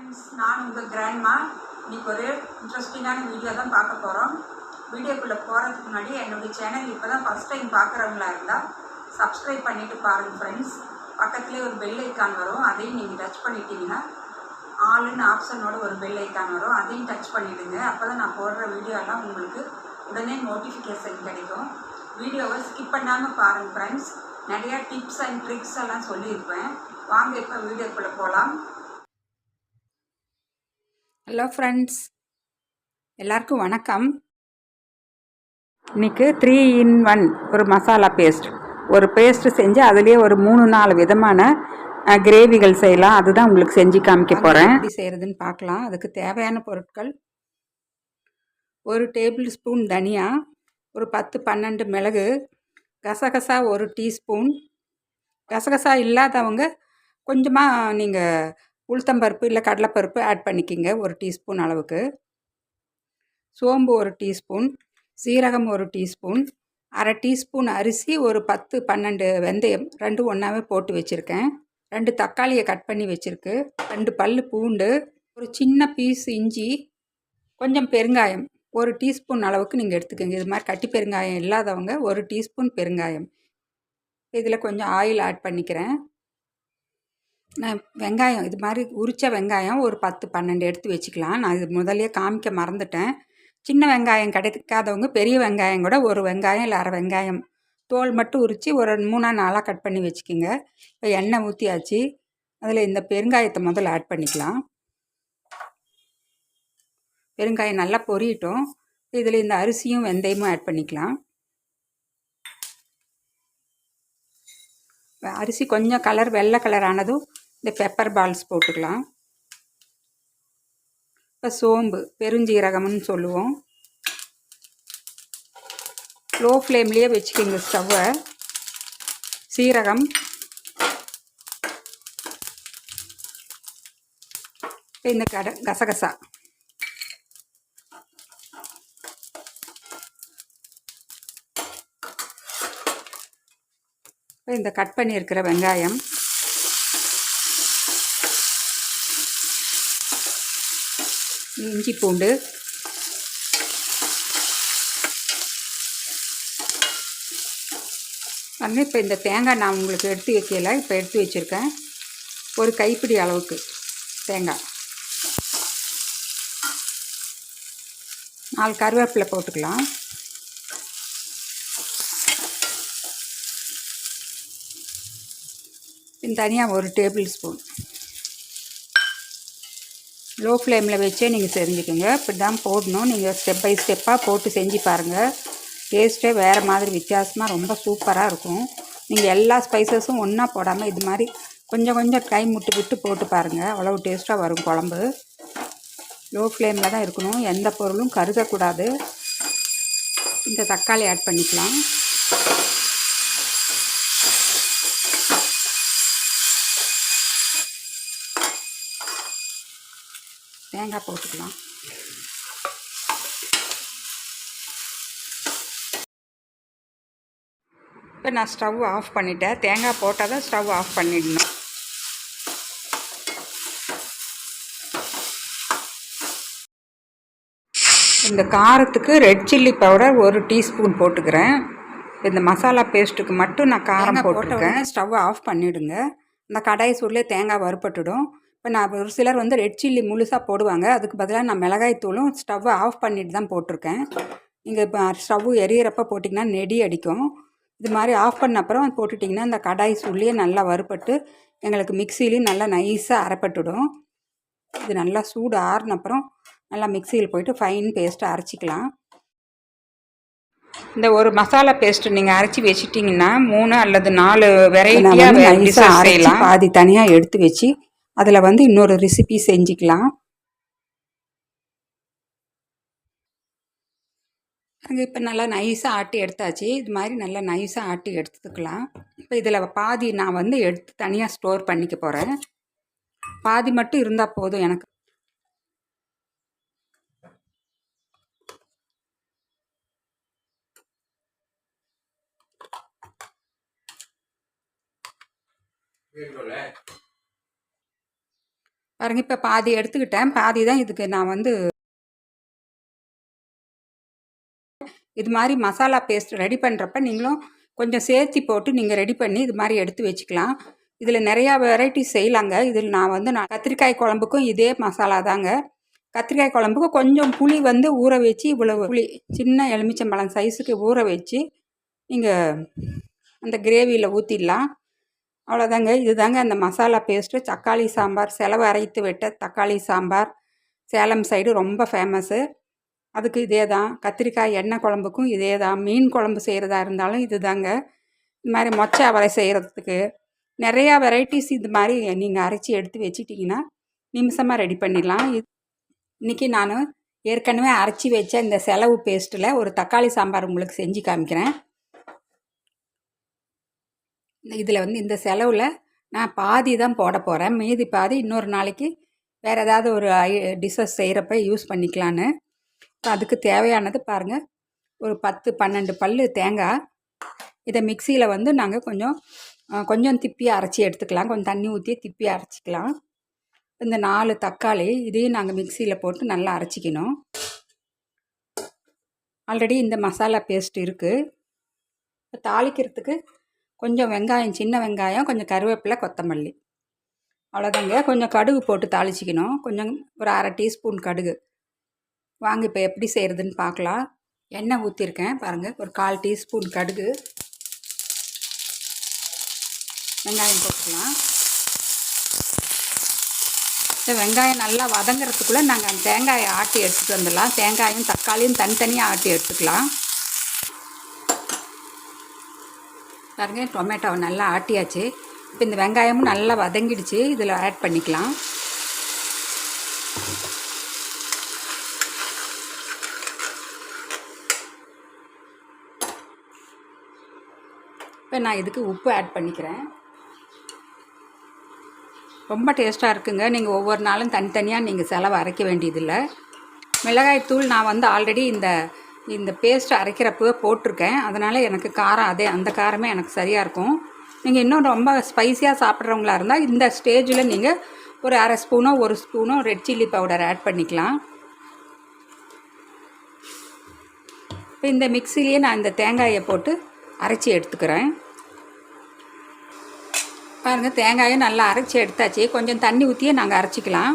Friends நான் உங்கள் grandma இன்னைக்கு ஒரு இன்ட்ரெஸ்டிங்கான வீடியோ தான் பார்க்க போகிறோம் வீடியோக்குள்ளே போகிறதுக்கு முன்னாடி என்னுடைய சேனல் இப்போ தான் ஃபஸ்ட் டைம் பார்க்குறவங்களா இருந்தால் சப்ஸ்கிரைப் பண்ணிவிட்டு பாருங்கள் ஃப்ரெண்ட்ஸ் பக்கத்துலேயே ஒரு பெல் ஐக்கான் வரும். அதையும் நீங்கள் டச் பண்ணிட்டீங்கன்னா ஆளுன்னு ஆப்ஷனோட ஒரு பெல் ஐக்கான் வரும். அதையும் டச் பண்ணிவிடுங்க அப்போ தான் நான் போடுற வீடியோலாம் உங்களுக்கு உடனே நோட்டிஃபிகேஷன் கிடைக்கும். வீடியோவை ஸ்கிப் பண்ணாமல் பாருங்கள் ஃப்ரெண்ட்ஸ் நிறையா டிப்ஸ் அண்ட் ட்ரிக்ஸ் எல்லாம் சொல்லியிருப்பேன். வாங்க இப்போ வீடியோக்குள்ளே போகலாம் ஹலோ ஃப்ரெண்ட்ஸ் எல்லாருக்கும் வணக்கம். இன்றைக்கி த்ரீ இன் ஒன் ஒரு மசாலா பேஸ்ட் ஒரு பேஸ்ட்டு செஞ்சு அதுலேயே ஒரு மூணு நாலு விதமான கிரேவிகள் செய்யலாம். அதுதான் உங்களுக்கு செஞ்சு காமிக்க போகிறேன் எப்படி செய்கிறதுன்னு பார்க்கலாம். அதுக்கு தேவையான பொருட்கள். ஒரு டேபிள் ஸ்பூன் தனியா ஒரு பத்து பன்னெண்டு மிளகு கசகசா ஒரு டீஸ்பூன் கசகசா இல்லாதவங்க கொஞ்சமாக நீங்கள் உளுத்தம்பருப்பு இல்லை கடலைப்பருப்பு ஆட் பண்ணிக்கிங்க ஒரு டீஸ்பூன் அளவுக்கு. சோம்பு ஒரு டீஸ்பூன் சீரகம் ஒரு டீஸ்பூன் அரை டீஸ்பூன் அரிசி ஒரு பத்து பன்னெண்டு வெந்தயம் ரெண்டும் ஒன்றாவே போட்டு வச்சுருக்கேன். ரெண்டு தக்காளியை கட் பண்ணி வச்சுருக்கு. ரெண்டு பல் பூண்டு ஒரு சின்ன பீஸ் இஞ்சி கொஞ்சம் பெருங்காயம் ஒரு டீஸ்பூன் அளவுக்கு நீங்கள் எடுத்துக்கோங்க. இது மாதிரி கட்டி பெருங்காயம் இல்லாதவங்க ஒரு டீஸ்பூன் பெருங்காயம். இதில் கொஞ்சம் ஆயில் ஆட் பண்ணிக்கிறேன். நான் வெங்காயம் இது மாதிரி உரித்த வெங்காயம் ஒரு பத்து பன்னெண்டு எடுத்து வச்சுக்கலாம். நான் இது முதலே காமிக்க மறந்துட்டேன். சின்ன வெங்காயம் கிடைக்காதவங்க பெரிய வெங்காயம் கூட ஒரு வெங்காயம் இல்லை அரை வெங்காயம் தோல் மட்டும் உரித்து ஒரு மூணா நாளாக கட் பண்ணி வச்சுக்கோங்க. இப்போ எண்ணெய் ஊற்றியாச்சு அதில் இந்த பெருங்காயத்தை முதல்ல ஆட் பண்ணிக்கலாம். பெருங்காயம் நல்லா பொரியட்டும். இதில் இந்த அரிசியும் வெந்தயமும் ஆட் பண்ணிக்கலாம். அரிசி கொஞ்சம் கலர் வெள்ளை கலர் ஆனதும் இந்த பெப்பர் பால்ஸ் போட்டுக்கலாம். இப்போ சோம்பு பெருஞ்சீரகம்னு சொல்லுவோம். லோ ஃப்ளேம்லேயே வச்சுக்கிங்க ஸ்டவ்வை சீரகம். இந்த கடை கசகசா. இந்த கட் பண்ணியிருக்கிற வெங்காயம். இஞ்சி பூண்டு வந்து இப்போ இந்த தேங்காய் நான் உங்களுக்கு எடுத்து வைக்கல இப்போ எடுத்து வச்சுருக்கேன். ஒரு கைப்பிடி அளவுக்கு தேங்காய். நாலு கருவேப்பிலை போட்டுக்கலாம். தனியாக ஒரு டேபிள் ஸ்பூன். லோ ஃப்ளேமில் வச்சே நீங்கள் செஞ்சுக்கோங்க. இப்படி தான் போடணும். நீங்கள் ஸ்டெப் பை ஸ்டெப்பாக போட்டு செஞ்சு பாருங்கள் டேஸ்ட்டே வேறு மாதிரி வித்தியாசமாக ரொம்ப சூப்பராக இருக்கும். நீங்கள் எல்லா ஸ்பைசஸும் ஒன்றா போடாமல் இது மாதிரி கொஞ்சம் கொஞ்சம் டைம் விட்டு விட்டு போட்டு பாருங்கள் அவ்வளோ டேஸ்ட்டாக வரும் குழம்பு. லோ ஃப்ளேமில் தான் இருக்கணும். எந்த பொருளும் கருகக்கூடாது. இந்த தக்காளி ஆட் பண்ணிக்கலாம். தேங்காய் போட்டுக்கலாம். இப்போ நான் ஸ்டவ் ஆஃப் பண்ணிட்டேன். தேங்காய் போட்டால் தான் ஸ்டவ் ஆஃப் பண்ணிடணும். இந்த காரத்துக்கு ரெட் சில்லி பவுடர் ஒரு டீஸ்பூன் போட்டுக்கிறேன். இந்த மசாலா பேஸ்ட்டுக்கு மட்டும் நான் காரம் போட்டிருக்கேன் ஸ்டவ் ஆஃப் பண்ணிவிடுங்க இந்த கடாய் சூட்லேயே தேங்காய் வறுப்பட்டுடும் இப்போ நான் ஒரு சிலர் வந்து ரெட் சில்லி முழுசாக போடுவாங்க. அதுக்கு பதிலாக நான் மிளகாய் தூளும் ஸ்டவ்வை ஆஃப் பண்ணிட்டு தான் போட்டிருக்கேன். நீங்கள் இப்போ ஸ்டவ் எரியறப்ப போட்டிங்கன்னா நெடி அடிக்கும். இது மாதிரி ஆஃப் பண்ண அப்புறம் போட்டுட்டிங்கன்னா இந்த கடாய் சூட்லேயே நல்லா வறுப்பட்டு எங்களுக்கு மிக்சிலையும் நல்லா நைஸாக அரைப்பட்டுடும். இது நல்லா சூடு ஆறுன அப்புறம் நல்லா மிக்சியில் போயிட்டு ஃபைன் பேஸ்ட்டை அரைச்சிக்கலாம். இந்த ஒரு மசாலா பேஸ்ட் நீங்கள் அரைச்சி வச்சிட்டிங்கன்னா மூணு அல்லது நாலு வெரைட்டியாக பாதி தனியாக எடுத்து வச்சு அதில் வந்து இன்னொரு ரெசிபி செஞ்சுக்கலாம். அங்கே இப்போ நல்லா நைஸாக ஆட்டி எடுத்தாச்சு. இது மாதிரி நல்லா நைஸாக ஆட்டி எடுத்துக்கலாம். இப்போ இதில் பாதி நான் வந்து எடுத்து தனியாக ஸ்டோர் பண்ணிக்க போகிறேன் பாதி மட்டும் இருந்தால் போதும் எனக்கு. பாருங்க இப்போ பாதி எடுத்துக்கிட்டேன். பாதி தான் இதுக்கு நான் வந்து இது மாதிரி மசாலா பேஸ்ட் ரெடி பண்ணுறப்ப நீங்களும் கொஞ்சம் சேர்த்தி போட்டு நீங்கள் ரெடி பண்ணி இது மாதிரி எடுத்து வச்சுக்கலாம். இதில் நிறையா வெரைட்டிஸ் செய்யலாங்க. இதில் நான் வந்து நான் கத்திரிக்காய் குழம்புக்கும் இதே மசாலா தாங்க. கத்திரிக்காய் குழம்புக்கு கொஞ்சம் புளி வந்து ஊற வச்சு இவ்வளவு புளி சின்ன எலுமிச்சம்பழம் சைஸுக்கு ஊற வச்சு நீங்கள் அந்த கிரேவியில் ஊற்றிடலாம் அவ்வளோதாங்க இதுதாங்க அந்த மசாலா பேஸ்ட்டு தக்காளி சாம்பார் செலவு அரைத்து விட்ட தக்காளி சாம்பார். சேலம் சைடு ரொம்ப ஃபேமஸ்ஸு அதுக்கு இதே தான் கத்திரிக்காய் எண்ணெய் குழம்புக்கும் இதே தான் மீன் குழம்பு செய்கிறதா இருந்தாலும் இது தாங்க இது மாதிரி மொச்சை அவரை செய்கிறதுக்கு நிறையா வெரைட்டிஸ் இது மாதிரி நீங்கள் அரைச்சி எடுத்து வச்சிட்டிங்கன்னா நிமிஷமாக ரெடி பண்ணிடலாம். இது இன்றைக்கி நான் ஏற்கனவே அரைச்சி வச்ச இந்த செலவு பேஸ்ட்டில் ஒரு தக்காளி சாம்பார் உங்களுக்கு செஞ்சு காமிக்கிறேன். இதில் வந்து இந்த செலவில் நான் பாதி தான் போட போகிறேன் மீதி பாதி இன்னொரு நாளைக்கு வேறு ஏதாவது ஒரு ஐ டிஷ்ஷஸ் செய்கிறப்ப யூஸ் பண்ணிக்கலான்னு. இப்போ அதுக்கு தேவையானது பாருங்கள் ஒரு பத்து பன்னெண்டு பல் தேங்காய். இதை மிக்சியில் வந்து நாங்கள் கொஞ்சம் கொஞ்சம் திப்பி அரைச்சி எடுத்துக்கலாம். கொஞ்சம் தண்ணி ஊற்றி திப்பி அரைச்சிக்கலாம். இந்த நாலு தக்காளி இதையும் நாங்கள் மிக்சியில் போட்டு நல்லா அரைச்சிக்கணும். ஆல்ரெடி இந்த மசாலா பேஸ்ட் இருக்குது இப்போ தாளிக்கிறதுக்கு கொஞ்சம் வெங்காயம் சின்ன வெங்காயம் கொஞ்சம் கருவேப்பிலை கொத்தமல்லி. அவ்வளோதாங்க கொஞ்சம் கடுகு போட்டு தாளிச்சிக்கணும். கொஞ்சம் ஒரு அரை டீஸ்பூன் கடுகு. வாங்க இப்போ எப்படி செய்கிறதுன்னு பார்க்கலாம். எண்ணெய் ஊற்றிருக்கேன் பாருங்கள் ஒரு கால் டீஸ்பூன் கடுகு. வெங்காயம் போட்டுக்கலாம். இந்த வெங்காயம் நல்லா வதங்குறதுக்குள்ளே நாங்கள் அந்த தேங்காயை ஆட்டி எடுத்துகிட்டு வந்துடலாம். தேங்காயும் தக்காளியும் தனித்தனியாக ஆட்டி எடுத்துக்கலாம். பாருங்கள் டொமேட்டோவை நல்லா ஆட்டியாச்சு. இப்போ இந்த வெங்காயமும் நல்லா வதங்கிடுச்சு. இதில் ஆட் பண்ணிக்கலாம். இப்போ நான் இதுக்கு உப்பு ஆட் பண்ணிக்கிறேன். ரொம்ப டேஸ்ட்டாக இருக்குங்க. நீங்கள் ஒவ்வொரு நாளும் தனித்தனியாக நீங்கள் செலவு அரைக்க வேண்டியதில்லை. மிளகாய் தூள் நான் வந்து ஆல்ரெடி இந்த இந்த பேஸ்ட் அரைக்கிறப்பவே போட்டிருக்கேன். அதனால் எனக்கு காரம் அதே அந்த காரமே எனக்கு சரியாக இருக்கும். நீங்கள் இன்னும் ரொம்ப ஸ்பைஸியாக சாப்பிட்றவங்களா இருந்தால் இந்த ஸ்டேஜில் நீங்கள் ஒரு அரை ஸ்பூனோ ஒரு ஸ்பூனோ ரெட் சில்லி பவுடர் ஆட் பண்ணிக்கலாம். இப்போ இந்த மிக்சிலேயே நான் இந்த தேங்காயை போட்டு அரைச்சி எடுத்துக்கிறேன். பாருங்கள் தேங்காயும் நல்லா அரைச்சி எடுத்தாச்சு. கொஞ்சம் தண்ணி ஊற்றியே நாங்கள் அரைச்சிக்கலாம்.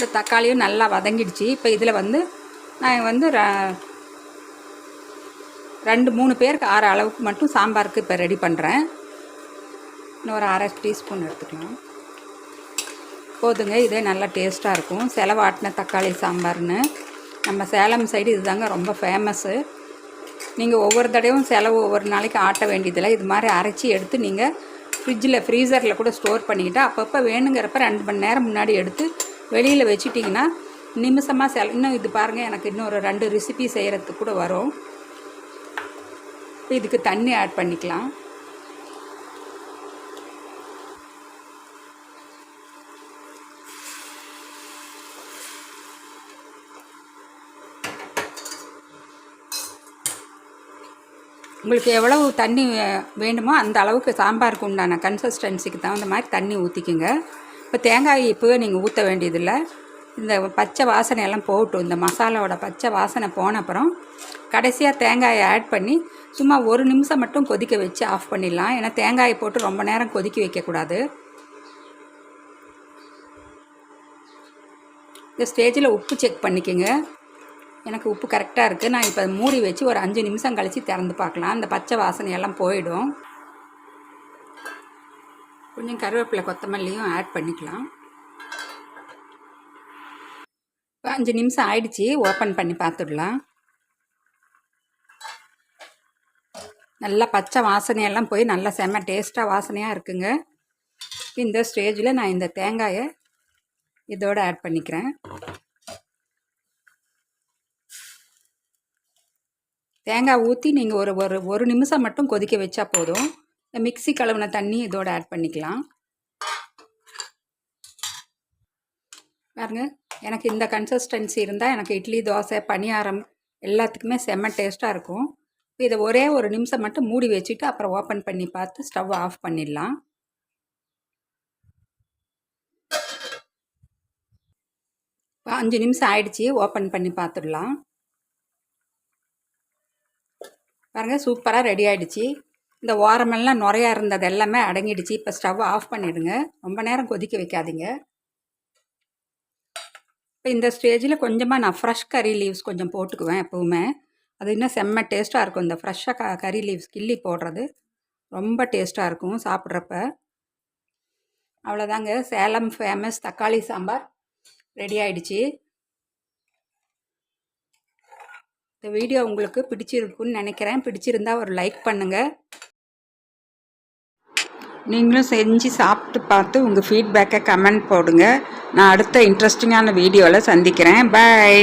இந்த தக்காளியும் நல்லா வதங்கிடுச்சு. இப்போ இதில் வந்து நான் வந்து ர- ரெண்டு மூணு பேருக்கு ஆறு அளவுக்கு மட்டும் சாம்பாருக்கு இப்போ ரெடி பண்ணுறேன் இன்னும் ஒரு அரை டீஸ்பூன் எடுத்துக்கலாம். போதுங்க இதே நல்லா டேஸ்ட்டாக இருக்கும். செலவாட்டின தக்காளி சாம்பார்னு. நம்ம சேலம் சைடு இதுதாங்க ரொம்ப ஃபேமஸ்ஸு நீங்கள் ஒவ்வொரு தடவையும் செலவு ஒவ்வொரு நாளைக்கு ஆட்ட வேண்டியதில்லை. இது மாதிரி அரைச்சி எடுத்து நீங்கள் ஃப்ரிட்ஜில் ஃப்ரீசரில் கூட ஸ்டோர் பண்ணிக்கிட்டு அப்பப்போ வேணுங்கிறப்ப ரெண்டு மணி நேரம் முன்னாடி எடுத்து வெளியில் வச்சுட்டிங்கன்னா நிமிஷமாக செல இன்னும் இது பாருங்கள் எனக்கு இன்னும் ஒரு ரெண்டு ரெசிபி செய்கிறதுக்கு கூட வரும். இதுக்கு தண்ணி ஆட் பண்ணிக்கலாம். உங்களுக்கு எவ்வளவு தண்ணி வேணுமோ அந்த அளவுக்கு சாம்பாருக்கு உண்டான கன்சிஸ்டன்சிக்கு தகுந்த மாதிரி தண்ணி ஊற்றிக்குங்க இப்போ தேங்காய் இப்போவே நீங்கள் ஊற்ற வேண்டியதில்லை. இந்த பச்சை வாசனை எல்லாம் போகட்டும். இந்த மசாலாவோட பச்சை வாசனை போன அப்புறம் கடைசியாக தேங்காயை ஆட் பண்ணி சும்மா ஒரு நிமிஷம் மட்டும் கொதிக்க வச்சு ஆஃப் பண்ணிடலாம். ஏன்னா தேங்காயை போட்டு ரொம்ப நேரம் கொதிக்க வைக்கக்கூடாது. இந்த ஸ்டேஜில் உப்பு செக் பண்ணிக்கோங்க. எனக்கு உப்பு கரெக்டாக இருக்குது நான் இப்போ மூடி வச்சு ஒரு அஞ்சு நிமிஷம் கழித்து திறந்து பார்க்கலாம். அந்த பச்சை வாசனையெல்லாம் போயிடும். கொஞ்சம் கருவேப்பிலை கொத்தமல்லியும் ஆட் பண்ணிக்கலாம். இப்போ அஞ்சு நிமிஷம் ஆயிடுச்சு ஓப்பன் பண்ணி பார்த்துடலாம். நல்லா பச்சை வாசனையெல்லாம் போய் நல்லா செம்ம டேஸ்ட்டாக வாசனையாக இருக்குங்க. இந்த ஸ்டேஜில் நான் இந்த தேங்காயை இதோடு ஆட் பண்ணிக்கிறேன். தேங்காய் ஊற்றி நீங்கள் ஒரு ஒரு ஒரு நிமிஷம் மட்டும் கொதிக்க வச்சா போதும். இந்த மிக்சி கழுவின தண்ணி இதோட ஆட் பண்ணிக்கலாம். பாருங்க எனக்கு இந்த கன்சிஸ்டன்சி இருந்தால் எனக்கு இட்லி தோசை பணியாரம் எல்லாத்துக்குமே செம்ம டேஸ்ட்டாக இருக்கும். இப்போ இதை ஒரே ஒரு நிமிஷம் மட்டும் மூடி வச்சுட்டு அப்புறம் ஓப்பன் பண்ணி பார்த்து ஸ்டவ் ஆஃப் பண்ணிடலாம். அஞ்சு நிமிஷம் ஆயிடுச்சு ஓப்பன் பண்ணி பார்த்துடலாம். பாருங்கள் சூப்பராக ரெடி ஆகிடுச்சி இந்த ஓரமெல்லாம் நுறையா இருந்தது எல்லாமே அடங்கிடுச்சு. இப்போ ஸ்டவ் ஆஃப் பண்ணிடுங்க. ரொம்ப நேரம் கொதிக்க வைக்காதீங்க. இப்போ இந்த ஸ்டேஜில் கொஞ்சமாக நான் ஃப்ரெஷ் கறி லீவ்ஸ் கொஞ்சம் போட்டுக்குவேன் எப்போவுமே. அது இன்னும் செம்ம டேஸ்ட்டாக இருக்கும். இந்த ஃப்ரெஷ்ஷாக க கறி லீவ்ஸ் கிள்ளி போடுறது ரொம்ப டேஸ்ட்டாக இருக்கும் சாப்பிட்றப்ப. அவ்வளோதாங்க சேலம் ஃபேமஸ் தக்காளி சாம்பார் ரெடி ஆயிடுச்சு. இந்த வீடியோ உங்களுக்கு பிடிச்சிருக்குன்னு நினைக்கிறேன். பிடிச்சிருந்தா ஒரு லைக் பண்ணுங்கள் நீங்களும் செஞ்சு சாப்பிட்டு பார்த்து உங்கள் ஃபீட்பேக்கை கமெண்ட் போடுங்க. நான் அடுத்த இன்ட்ரெஸ்டிங்கான வீடியோவில் சந்திக்கிறேன். பாய்